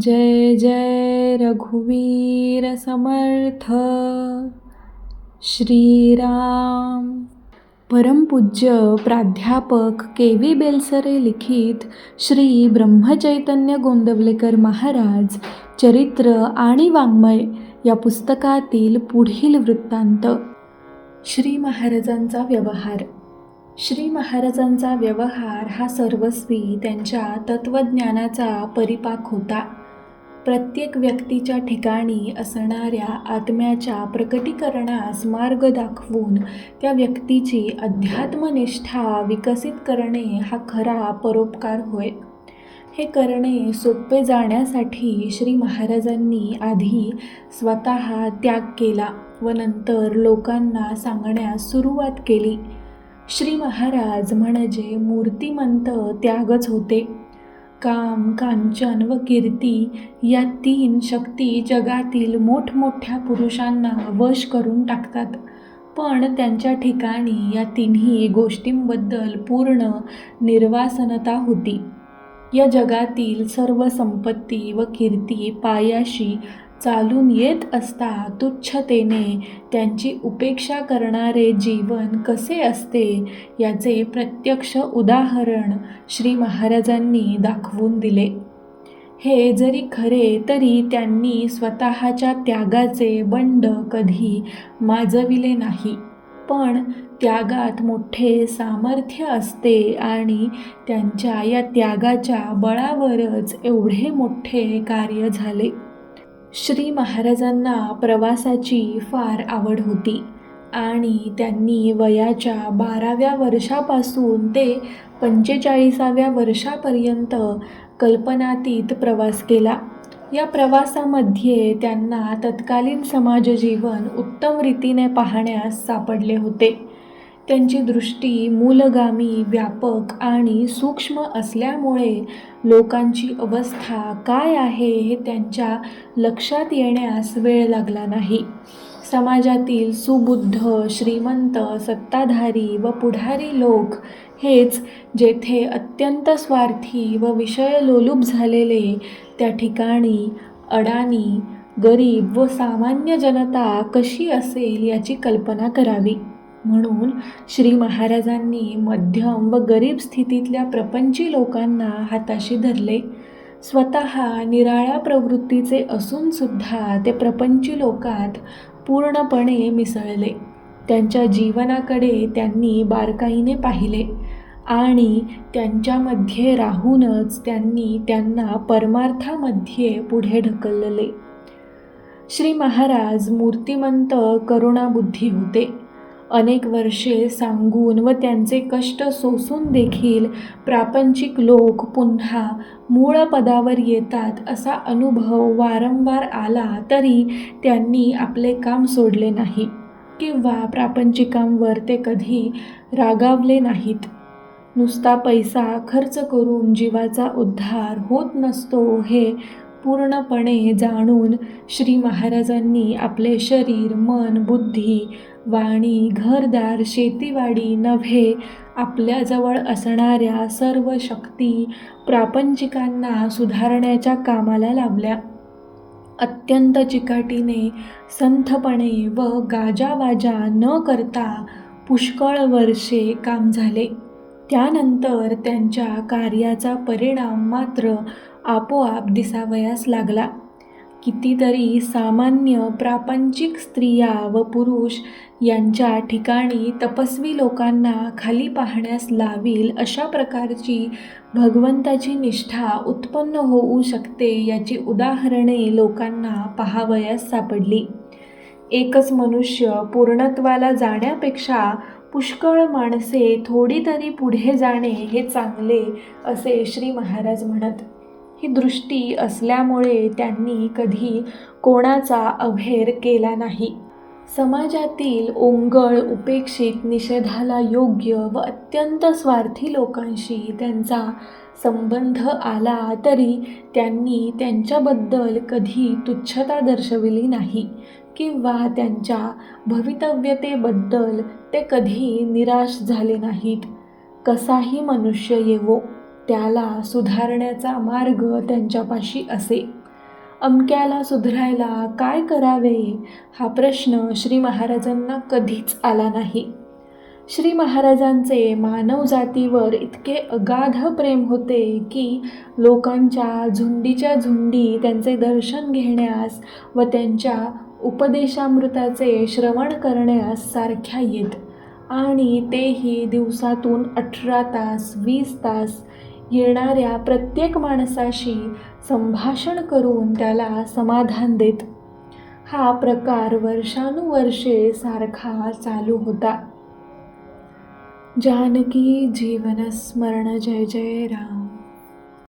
जय जय रघुवीर समर्थ। श्रीराम। परमपूज्य प्राध्यापक के व्ही बेलसरे लिखित श्री ब्रह्मचैतन्य गोंदवलेकर महाराज चरित्र आणि वाङ्मय या पुस्तकातील पुढील वृत्तांत. श्री महाराजांचा व्यवहार. श्री महाराजांचा व्यवहार हा सर्वस्वी त्यांच्या तत्त्वज्ञानाचा परिपाक होता. प्रत्येक व्यक्तीच्या ठिकाणी असणाऱ्या आत्म्याच्या प्रकटीकरणास मार्ग दाखवून त्या व्यक्तीची अध्यात्मनिष्ठा विकसित करणे हा खरा परोपकार होय. हे करणे सोपे जाण्यासाठी श्री महाराजांनी आधी स्वतः त्याग केला व नंतर लोकांना सांगण्यास सुरुवात केली. श्री महाराज म्हणजे मूर्तिमंत त्यागच होते. काम कांचन व कीर्ती या तीन शक्ती जगातील मोठमोठ्या पुरुषांना वश करून टाकतात. पण त्यांच्या ठिकाणी या तिन्ही गोष्टींबद्दल पूर्ण निर्वासनता होती. या जगातील सर्व संपत्ती व कीर्ती पायाशी चालून येत असता तुच्छतेने त्यांची उपेक्षा करणारे जीवन कसे असते याचे प्रत्यक्ष उदाहरण श्री महाराजांनी दाखवून दिले. हे जरी खरे तरी त्यांनी स्वतःच्या त्यागाचे बंड कधी माजविले नाही. पण त्यागात मोठे सामर्थ्य असते आणि त्यांच्या या त्यागाच्या बळावरच एवढे मोठे कार्य झाले. श्री महाराजांना प्रवासाची फार आवड होती आणि त्यांनी वयाच्या बाराव्या वर्षापासून ते पंचेचाळीसाव्या वर्षापर्यंत कल्पनातीत प्रवास केला. या प्रवासामध्ये त्यांना तत्कालीन समाजजीवन उत्तम रीतीने पाहण्यास सापडले होते. त्यांची दृष्टी मूलगामी व्यापक आणि सूक्ष्म असल्यामुळे लोकांची अवस्था काय आहे हे त्यांच्या लक्षात येण्यास वेळ लागला नाही. समाजातील सुबुद्ध श्रीमंत सत्ताधारी व पुढारी लोक हेच जेथे अत्यंत स्वार्थी व विषयलोलूप झालेले त्या ठिकाणी अडाणी गरीब व सामान्य जनता कशी असेल याची कल्पना करावी. म्हणून श्री महाराजांनी मध्यम व गरीब स्थितीतल्या प्रपंची लोकांना हाताशी धरले. स्वतः निराळ्या प्रवृत्तीचे असूनसुद्धा ते प्रपंची लोकात पूर्णपणे मिसळले. त्यांच्या जीवनाकडे त्यांनी बारकाईने पाहिले आणि त्यांच्यामध्ये राहूनच त्यांनी त्यांना परमार्थामध्ये पुढे ढकलले. श्री महाराज मूर्तिमंत करुणाबुद्धी होते. अनेक वर्षे सांगून व त्यांचे कष्ट सोसून देखील प्रापंचिक लोक पुन्हा मूळ पदावर येतात असा अनुभव वारंवार आला तरी त्यांनी आपले काम सोडले नाही किंवा प्रापंचिकांवर ते कधी रागावले नाहीत. नुसता पैसा खर्च करून जीवाचा उद्धार होत नसतो हे पूर्णपणे जाणून श्री महाराजांनी आपले शरीर मन बुद्धी वाणी घरदार शेतीवाडी नव्हे आपल्याजवळ असणाऱ्या सर्व शक्ती प्रापंचिकांना सुधारण्याच्या कामाला लावल्या अत्यंत चिकाटीने संथपणे व गाजावाजा न करता पुष्कळ वर्षे काम झाले. त्यानंतर त्यांच्या कार्याचा परिणाम मात्र आपोआप दिसावयास लागला. कितीतरी सामान्य प्रापंचिक स्त्रिया व पुरुष यांच्या ठिकाणी तपस्वी लोकांना खाली पाहण्यास लावील अशा प्रकारची भगवंताची निष्ठा उत्पन्न होऊ शकते याची उदाहरणे लोकांना पाहावयास सापडली. एकच मनुष्य पूर्णत्वाला जाण्यापेक्षा पुष्कळ माणसे थोडी तरी पुढे जाणे हे चांगले असे श्री महाराज म्हणत. ही दृष्टी असल्यामुळे त्यांनी कधी कोणाचा अभेर केला नाही. समाजातील ओंगळ उपेक्षित निषेधाला योग्य व अत्यंत स्वार्थी लोकांशी त्यांचा संबंध आला तरी त्यांनी त्यांच्याबद्दल कधी तुच्छता दर्शविली नाही किंवा त्यांच्या भवितव्यतेबद्दल ते कधी निराश झाले नाहीत. कसाही मनुष्य येवो त्याला सुधारण्याचा मार्ग त्यांच्यापाशी असे. अमक्याला सुधरायला काय करावे? हा प्रश्न श्री महाराजांना कधीच आला नाही. श्री महाराजांचे मानवजातीवर इतके अगाध प्रेम होते की लोकांच्या झुंडीच्या झुंडी त्यांचे दर्शन घेण्यास व त्यांच्या उपदेशामृताचे श्रवण करण्यास सारख्या येत. आणि तेही दिवसातून अठरा तास वीस तास येणाऱ्या प्रत्येक माणसाशी संभाषण करून त्याला समाधान देत. हा प्रकार वर्षानुवर्षे सारखा चालू होता. जानकी जीवन स्मरण जय जय राम.